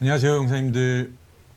안녕하세요, 용사님들.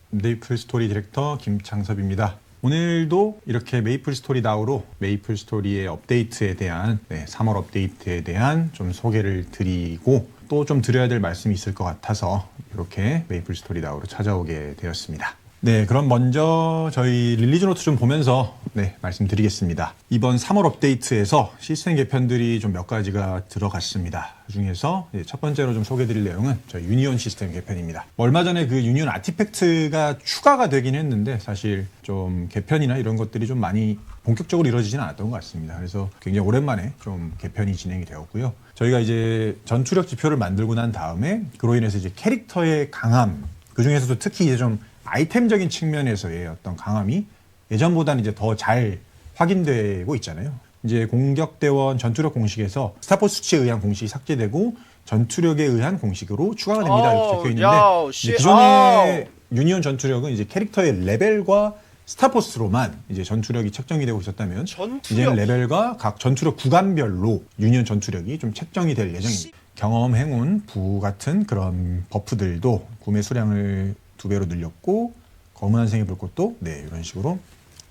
메이플 스토리 디렉터 김창섭입니다. 오늘도 이렇게 메이플 스토리 나우로 메이플 스토리의 업데이트에 대한 네, 3월 업데이트에 대한 좀 소개를 드리고 또 좀 드려야 될 말씀이 있을 것 같아서 이렇게 메이플 스토리 나우로 찾아오게 되었습니다. 네, 그럼 먼저 저희 릴리즈 노트 좀 보면서 네, 말씀드리겠습니다. 이번 3월 업데이트에서 시스템 개편들이 좀 몇 가지가 들어갔습니다. 그 중에서 첫 번째로 좀 소개드릴 내용은 저희 유니온 시스템 개편입니다. 뭐 얼마 전에 그 유니온 아티팩트가 추가가 되긴 했는데 사실 좀 개편이나 이런 것들이 좀 많이 본격적으로 이루어지지는 않았던 것 같습니다. 그래서 굉장히 오랜만에 좀 개편이 진행이 되었고요. 저희가 이제 전투력 지표를 만들고 난 다음에 그로 인해서 이제 캐릭터의 강함, 그 중에서도 특히 이제 좀 아이템적인 측면에서의 어떤 강함이 예전보다는 이제 더 잘 확인되고 있잖아요. 이제 공격대원 전투력 공식에서 스타포 수치에 의한 공식이 삭제되고 전투력에 의한 공식으로 추가가 됩니다. 이렇게 적혀 있는데 이제 씨, 기존의 유니온 전투력은 이제 캐릭터의 레벨과 스타포스로만 이제 전투력이 책정이 되고 있었다면 전투력. 이제는 레벨과 각 전투력 구간별로 유니온 전투력이 좀 책정이 될 예정입니다. 경험, 행운, 부 같은 그런 버프들도 구매 수량을 두 배로 늘렸고 검은 한생의 불꽃도 네 이런 식으로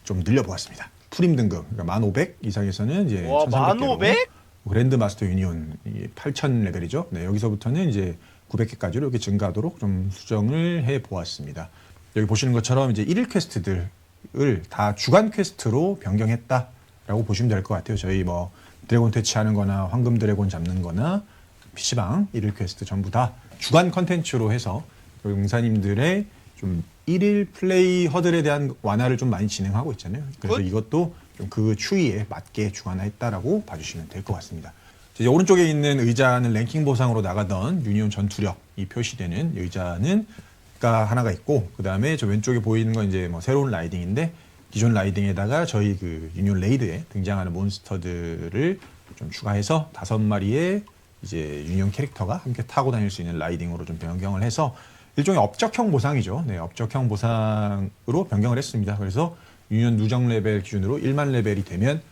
좀 늘려보았습니다. 프림 등급 그러니까 1,500 이상에서는 이제 와, 1,300개로 1500? 그랜드 마스터 유니온 8,000 레벨이죠. 네, 여기서부터는 이제 900개까지로 이렇게 증가하도록 좀 수정을 해 보았습니다. 여기 보시는 것처럼 이제 1일 퀘스트들을 다 주간 퀘스트로 변경했다라고 보시면 될 것 같아요. 저희 뭐 드래곤 퇴치하는 거나 황금 드래곤 잡는 거나 PC방 1일 퀘스트 전부 다 주간 컨텐츠로 해서 용사님들의 좀 1일 플레이 허들에 대한 완화를 좀 많이 진행하고 있잖아요. 그래서 굿. 이것도 좀 그 추이에 맞게 주관화했다라고 봐주시면 될 것 같습니다. 이제 오른쪽에 있는 의자는 랭킹 보상으로 나가던 유니온 전투력이 표시되는 의자는 가 하나가 있고 그 다음에 저 왼쪽에 보이는 건 이제 뭐 새로운 라이딩인데 기존 라이딩에다가 저희 그 유니온 레이드에 등장하는 몬스터들을 좀 추가해서 다섯 마리의 이제 유니온 캐릭터가 함께 타고 다닐 수 있는 라이딩으로 좀 변경을 해서 일종의 업적형 보상이죠. 네, 업적형 보상으로 변경을 했습니다. 그래서 유니온 누적 레벨 기준으로 1만 레벨이 되면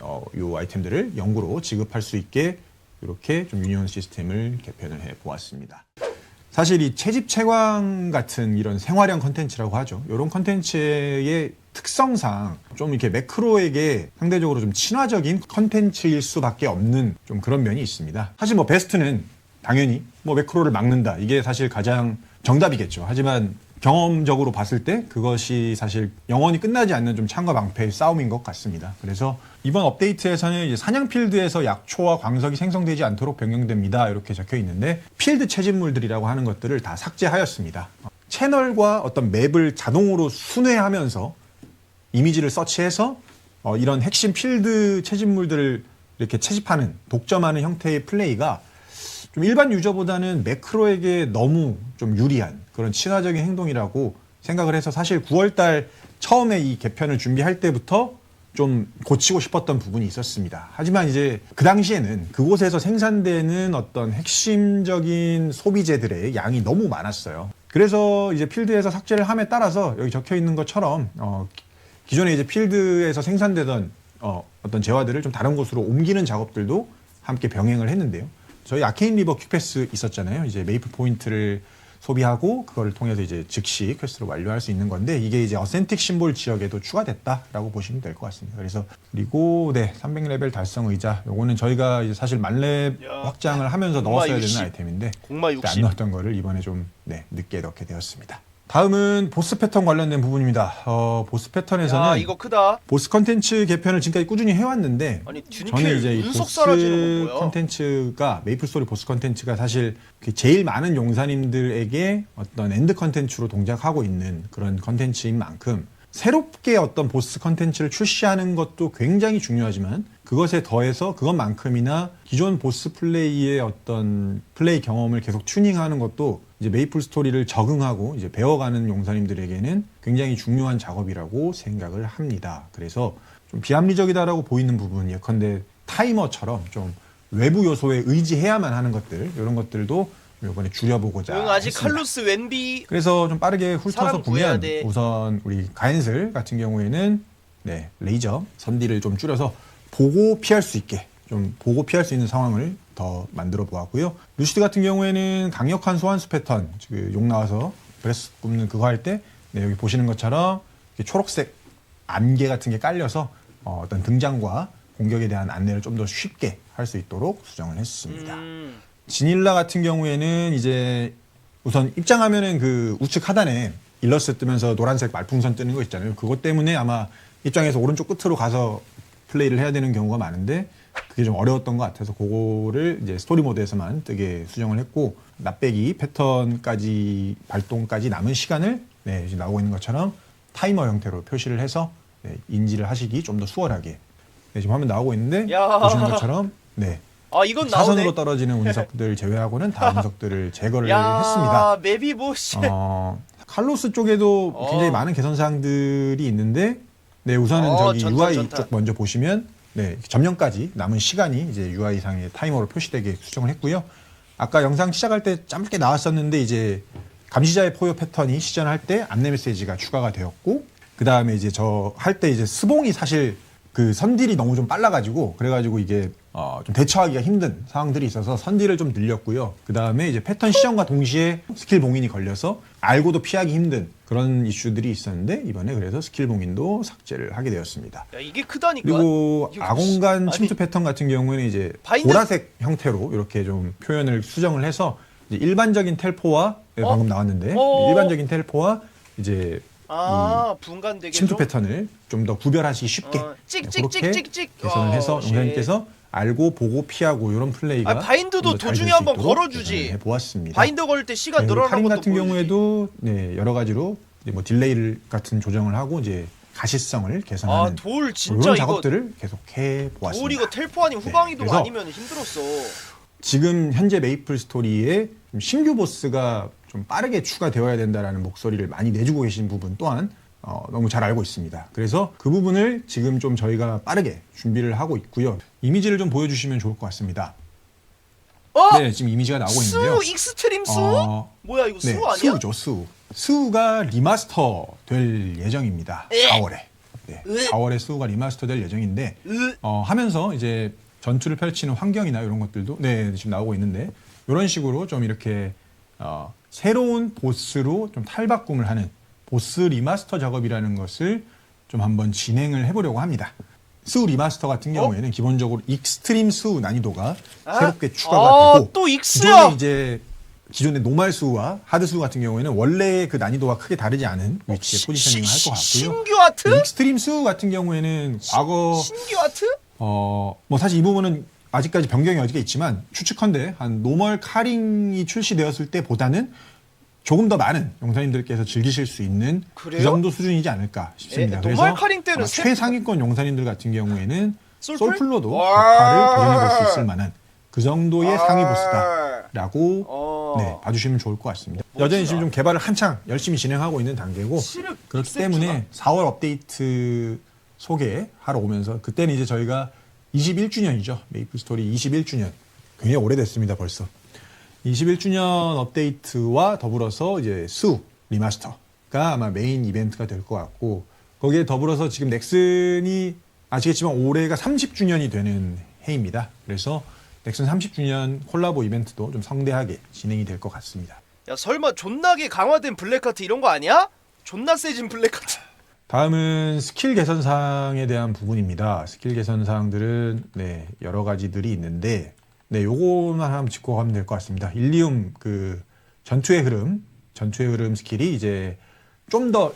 어, 요 아이템들을 영구로 지급할 수 있게 이렇게 좀 유니온 시스템을 개편을 해 보았습니다. 사실 이 채집 채광 같은 이런 생활형 컨텐츠라고 하죠. 이런 컨텐츠의 특성상 좀 이렇게 매크로에게 상대적으로 좀 친화적인 컨텐츠일 수밖에 없는 좀 그런 면이 있습니다. 사실 뭐 베스트는 당연히 뭐 매크로를 막는다. 이게 사실 가장 정답이겠죠. 하지만 경험적으로 봤을 때 그것이 사실 영원히 끝나지 않는 좀 창과 방패의 싸움인 것 같습니다. 그래서 이번 업데이트에서는 이제 사냥 필드에서 약초와 광석이 생성되지 않도록 변경됩니다. 이렇게 적혀 있는데 필드 채집물들이라고 하는 것들을 다 삭제하였습니다. 채널과 어떤 맵을 자동으로 순회하면서 이미지를 서치해서 어, 이런 핵심 필드 채집물들을 이렇게 채집하는 독점하는 형태의 플레이가 좀 일반 유저보다는 매크로에게 너무 좀 유리한 그런 친화적인 행동이라고 생각을 해서 사실 9월달 처음에 이 개편을 준비할 때부터 좀 고치고 싶었던 부분이 있었습니다. 하지만 이제 그 당시에는 그곳에서 생산되는 어떤 핵심적인 소비재들의 양이 너무 많았어요. 그래서 이제 필드에서 삭제를 함에 따라서 여기 적혀 있는 것처럼 어, 기존에 이제 필드에서 생산되던 어, 어떤 재화들을 좀 다른 곳으로 옮기는 작업들도 함께 병행을 했는데요. 저희 아케인 리버 퀵패스 있었잖아요. 이제 메이플 포인트를 소비하고 그거를 통해서 이제 즉시 퀘스트를 완료할 수 있는 건데 이게 이제 어센틱 심볼 지역에도 추가됐다라고 보시면 될 것 같습니다. 그래서 그리고 네 300레벨 달성 의자 요거는 저희가 이제 사실 만렙 야, 확장을 하면서 공마 넣었어야 60. 되는 아이템인데 공마 안 60. 넣었던 거를 이번에 좀 네, 늦게 넣게 되었습니다. 다음은 보스 패턴 관련된 부분입니다. 어, 보스 패턴에서는 야 이거 크다. 보스 컨텐츠 개편을 지금까지 꾸준히 해왔는데 아니, 저는 이제 이 보스 사라지는 건 뭐야? 컨텐츠가 메이플 스토리 보스 컨텐츠가 사실 그 제일 많은 용사님들에게 어떤 엔드 컨텐츠로 동작하고 있는 그런 컨텐츠인 만큼 새롭게 어떤 보스 컨텐츠를 출시하는 것도 굉장히 중요하지만 그것에 더해서 그것만큼이나 기존 보스 플레이의 어떤 플레이 경험을 계속 튜닝하는 것도 이제 메이플 스토리를 적응하고 이제 배워가는 용사님들에게는 굉장히 중요한 작업이라고 생각을 합니다. 그래서 좀 비합리적이다라고 보이는 부분 예컨대 타이머처럼 좀 외부 요소에 의지해야만 하는 것들 이런 것들도 이번에 줄여보고자 응 아직 했습니다. 칼루스 웬비 그래서 좀 빠르게 훑어서 사람 구해야 보면 돼. 우선 우리 가엔슬 같은 경우에는 네 레이저 선디를 좀 줄여서 보고 피할 수 있게 좀 보고 피할 수 있는 상황을 더 만들어 보았고요. 루시드 같은 경우에는 강력한 소환수 패턴, 그용 나와서 브레스 굽는 그거 할 때 네, 여기 보시는 것처럼 초록색 안개 같은 게 깔려서 어, 어떤 등장과 공격에 대한 안내를 좀 더 쉽게 할 수 있도록 수정을 했습니다. 음. 지닐라 같은 경우에는 이제 우선 입장하면은 그 우측 하단에 일러스트 뜨면서 노란색 말풍선 뜨는 거 있잖아요. 그것 때문에 아마 입장에서 오른쪽 끝으로 가서 플레이를 해야 되는 경우가 많은데 그게 좀 어려웠던 것 같아서 그거를 이제 스토리 모드에서만 뜨게 수정을 했고 납배기 패턴까지 발동까지 남은 시간을 네, 지금 나오고 있는 것처럼 타이머 형태로 표시를 해서 네, 인지를 하시기 좀 더 수월하게 네, 지금 화면 나오고 있는데 야. 보시는 것처럼 네, 아 이건 나오네. 사선으로 떨어지는 운석들 제외하고는 다 운석들을 제거를 야, 했습니다. 맵이 뭐 씨. 어, 칼로스 쪽에도 어. 굉장히 많은 개선 사항들이 있는데, 네 우선은 어, 저기 전탄, UI 전탄. 쪽 먼저 보시면, 네 점령까지 남은 시간이 이제 UI 상의 타이머로 표시되게 수정을 했고요. 아까 영상 시작할 때 짧게 나왔었는데 이제 감시자의 포효 패턴이 시전할 때 안내 메시지가 추가가 되었고, 그 다음에 이제 저 할 때 이제 스봉이 사실 그 선딜이 너무 좀 빨라가지고 그래가지고 이게 어, 좀 대처하기가 힘든 상황들이 있어서 선딜을 좀 늘렸고요. 그 다음에 이제 패턴 시전과 동시에 스킬 봉인이 걸려서 알고도 피하기 힘든 그런 이슈들이 있었는데 이번에 그래서 스킬 봉인도 삭제를 하게 되었습니다. 야 이게 크다니까. 그리고 아공간 아니, 침투 패턴 같은 경우에는 이제 바인드- 보라색 형태로 이렇게 좀 표현을 수정을 해서 이제 일반적인 텔포와 네, 어? 방금 나왔는데 어? 일반적인 텔포와 이제 아 분간되게 침투 좀? 패턴을 좀 더 구별하시기 쉽게 어, 네, 찍찍찍찍 찍. 개선을 해서 어, 씨. 영사님께서 알고 보고 피하고 이런 플레이가 아, 바인드도 도중에 한번 걸어주지. 개선을 해보았습니다. 바인더 걸때 시간 네, 늘어나는 것도 같은 보여주지. 경우에도 네, 여러 가지로 뭐 딜레이 같은 조정을 하고 이제 가시성을 개선하는 아 돌 진짜 이런 작업들을 계속 해 보았습니다. 돌 이거 텔포 아니면 네, 후방이동 그래서 아니면 힘들었어. 지금 현재 메이플 스토리에 좀 신규 보스가 좀 빠르게 추가되어야 된다라는 목소리를 많이 내주고 계신 부분 또한 어, 너무 잘 알고 있습니다. 그래서 그 부분을 지금 좀 저희가 빠르게 준비를 하고 있고요. 이미지를 좀 보여주시면 좋을 것 같습니다. 어? 네, 지금 이미지가 나오고 있는데요. 수 익스트림 수? 어, 뭐야 이거 수 네, 아니야? 수우죠, 수. 수우가 리마스터 될 예정입니다. 에. 4월에. 네, 으. 4월에 수우가 리마스터 될 예정인데 으. 어, 하면서 이제 전투를 펼치는 환경이나 이런 것들도 네 지금 나오고 있는데 이런 식으로 좀 이렇게 어, 새로운 보스로 좀 탈바꿈을 하는 보스 리마스터 작업이라는 것을 좀 한번 진행을 해보려고 합니다. 수 리마스터 같은 경우에는 기본적으로 익스트림 수 난이도가 어? 아? 새롭게 추가가 아, 되고 또 기존에 익스야. 이제 기존의 노말 수와 하드 수 같은 경우에는 원래 그 난이도와 크게 다르지 않은 위치에 시- 포지셔닝을 할것 시- 같고요. 신규 아트? 익스트림 수 같은 경우에는 과거 신규 아트? 어, 뭐 사실 이 부분은 아직까지 변경이 어디가 있지만 추측컨대 한 노멀 카링이 출시되었을 때보다는 조금 더 많은 용사님들께서 즐기실 수 있는 그래요? 그 정도 수준이지 않을까 싶습니다. 에, 그래서 노멀 카링 때는 아마 세- 최상위권 용사님들 같은 경우에는 솔플? 솔플로도 와. 격파를 도전해 볼 수 있을 만한 그 정도의 아. 상위 보스다 라고 어. 네, 봐주시면 좋을 것 같습니다. 여전히 지금 좀 개발을 한창 열심히 진행하고 있는 단계고 실은 그렇기? 때문에 4월 업데이트 소개하러 오면서 그때는 이제 저희가 21주년이죠. 메이플 스토리 21주년. 굉장히 오래됐습니다, 벌써. 21주년 업데이트와 더불어서 이제 수 리마스터가 아마 메인 이벤트가 될 것 같고 거기에 더불어서 지금 넥슨이 아시겠지만 올해가 30주년이 되는 해입니다. 그래서 넥슨 30주년 콜라보 이벤트도 좀 성대하게 진행이 될 것 같습니다. 야 설마 존나게 강화된 블랙카트 이런 거 아니야? 존나 세진 블랙카트. 다음은 스킬 개선 사항에 대한 부분입니다. 스킬 개선 사항들은 네, 여러 가지들이 있는데 네, 요거만 한번 짚고 가면 될 것 같습니다. 일리움 그 전투의 흐름, 전투의 흐름 스킬이 이제 좀 더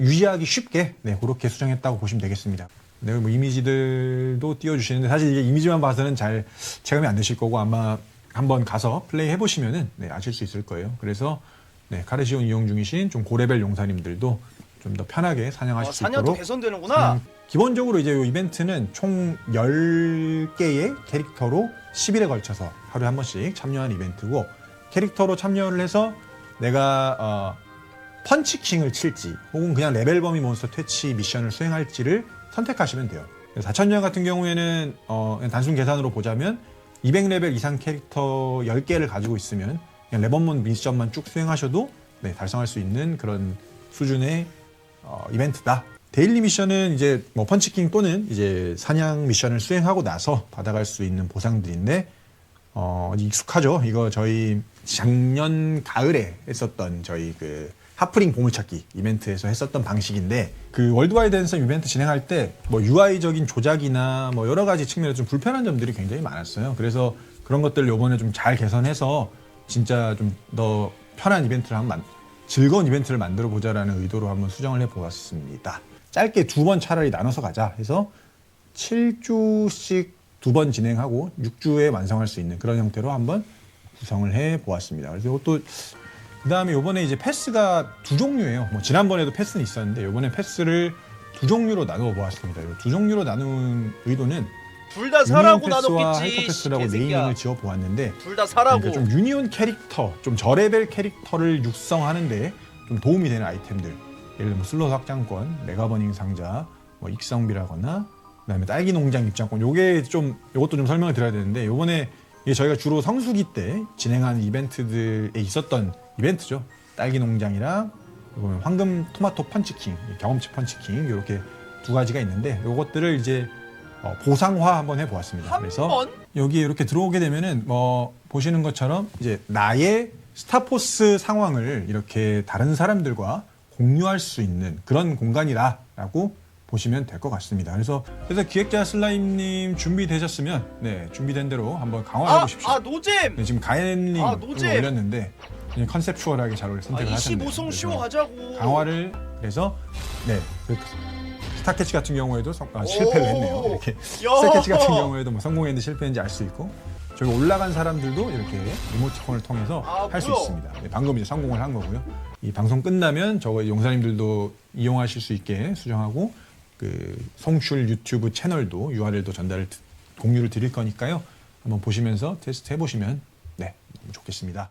유지하기 쉽게 네, 그렇게 수정했다고 보시면 되겠습니다. 네, 뭐 이미지들도 띄워주시는데 사실 이게 이미지만 봐서는 잘 체감이 안 되실 거고 아마 한번 가서 플레이 해보시면은 네, 아실 수 있을 거예요. 그래서 네, 카르시온 이용 중이신 좀 고레벨 용사님들도 좀 더 편하게 사냥하실 아, 수 사냥도 있도록 개선되는구나. 음, 기본적으로 이제 이 이벤트는 총 10개의 캐릭터로 10일에 걸쳐서 하루에 한 번씩 참여하는 이벤트고 캐릭터로 참여를 해서 내가 어, 펀치킹을 칠지 혹은 그냥 레벨 범위 몬스터 퇴치 미션을 수행할지를 선택하시면 돼요. 4천년 같은 경우에는 어, 그냥 단순 계산으로 보자면 200레벨 이상 캐릭터 10개를 가지고 있으면 그냥 레버몬 미션만 쭉 수행하셔도 네, 달성할 수 있는 그런 수준의 어, 이벤트다. 데일리 미션은 이제 뭐 펀치킹 또는 이제 사냥 미션을 수행하고 나서 받아갈 수 있는 보상들인데 어, 익숙하죠. 이거 저희 작년 가을에 했었던 저희 그 하프링 보물찾기 이벤트에서 했었던 방식인데 그 월드와이드 앤섬 이벤트 진행할 때 뭐 UI적인 조작이나 뭐 여러 가지 측면에서 좀 불편한 점들이 굉장히 많았어요. 그래서 그런 것들 요번에 좀 잘 개선해서 진짜 좀 더 편한 이벤트를 한번 만- 즐거운 이벤트를 만들어 보자라는 의도로 한번 수정을 해 보았습니다. 짧게 두 번 차라리 나눠서 가자 해서 7주씩 두 번 진행하고 6주에 완성할 수 있는 그런 형태로 한번 구성을 해 보았습니다. 그래서 이것도 그다음에 이번에 이제 패스가 두 종류예요. 뭐 지난번에도 패스는 있었는데 이번에 패스를 두 종류로 나누어 보았습니다. 이두 종류로 나눈 의도는 둘 다 사라고 유니온 패스와 나눴겠지. 하이퍼패스라고. 네이밍을 지어 보았는데 둘 다 사라고. 그러니까 좀 유니온 캐릭터, 좀 저레벨 캐릭터를 육성하는데 좀 도움이 되는 아이템들. 예를 들면 뭐 슬롯 확장권, 메가버닝 상자, 뭐 익성비라거나 그다음에 딸기 농장 입장권. 요게 좀 요것도 좀 설명을 드려야 되는데 요번에 이게 저희가 주로 성수기 때 진행하는 이벤트들에 있었던 이벤트죠. 딸기 농장이랑 요거는 황금 토마토 펀치킹, 경험치 펀치킹 이렇게 두 가지가 있는데 요것들을 이제 어, 보상화 한번 해보았습니다. 한 그래서 번? 여기 이렇게 들어오게 되면은 뭐 보시는 것처럼 이제 나의 스타포스 상황을 이렇게 다른 사람들과 공유할 수 있는 그런 공간이다라고 보시면 될 것 같습니다. 그래서 그래서 기획자 슬라임님 준비되셨으면 네 준비된 대로 한번 강화해 아, 보십시오. 아 노잼. 네, 지금 가엔님 아, 노잼. 올렸는데 그냥 컨셉추얼하게 잘 아, 선택을 하셨네요. 25승 쉬워 그래서 가자고. 강화를 그래서 네 그, 스 타캐치 같은 경우에도 성- 아, 실패를 했네요. 이렇게 야. 스타캐치 같은 경우에도 뭐 성공했는지 실패했는지 알 수 있고 저기 올라간 사람들도 이렇게 이모티콘을 통해서 아, 할 수 뭐야? 있습니다. 네, 방금 이제 성공을 한 거고요. 이 방송 끝나면 저거 용사님들도 이용하실 수 있게 수정하고 그 송출 유튜브 채널도 URL도 전달을 드- 공유를 드릴 거니까요. 한번 보시면서 테스트 해보시면 네 너무 좋겠습니다.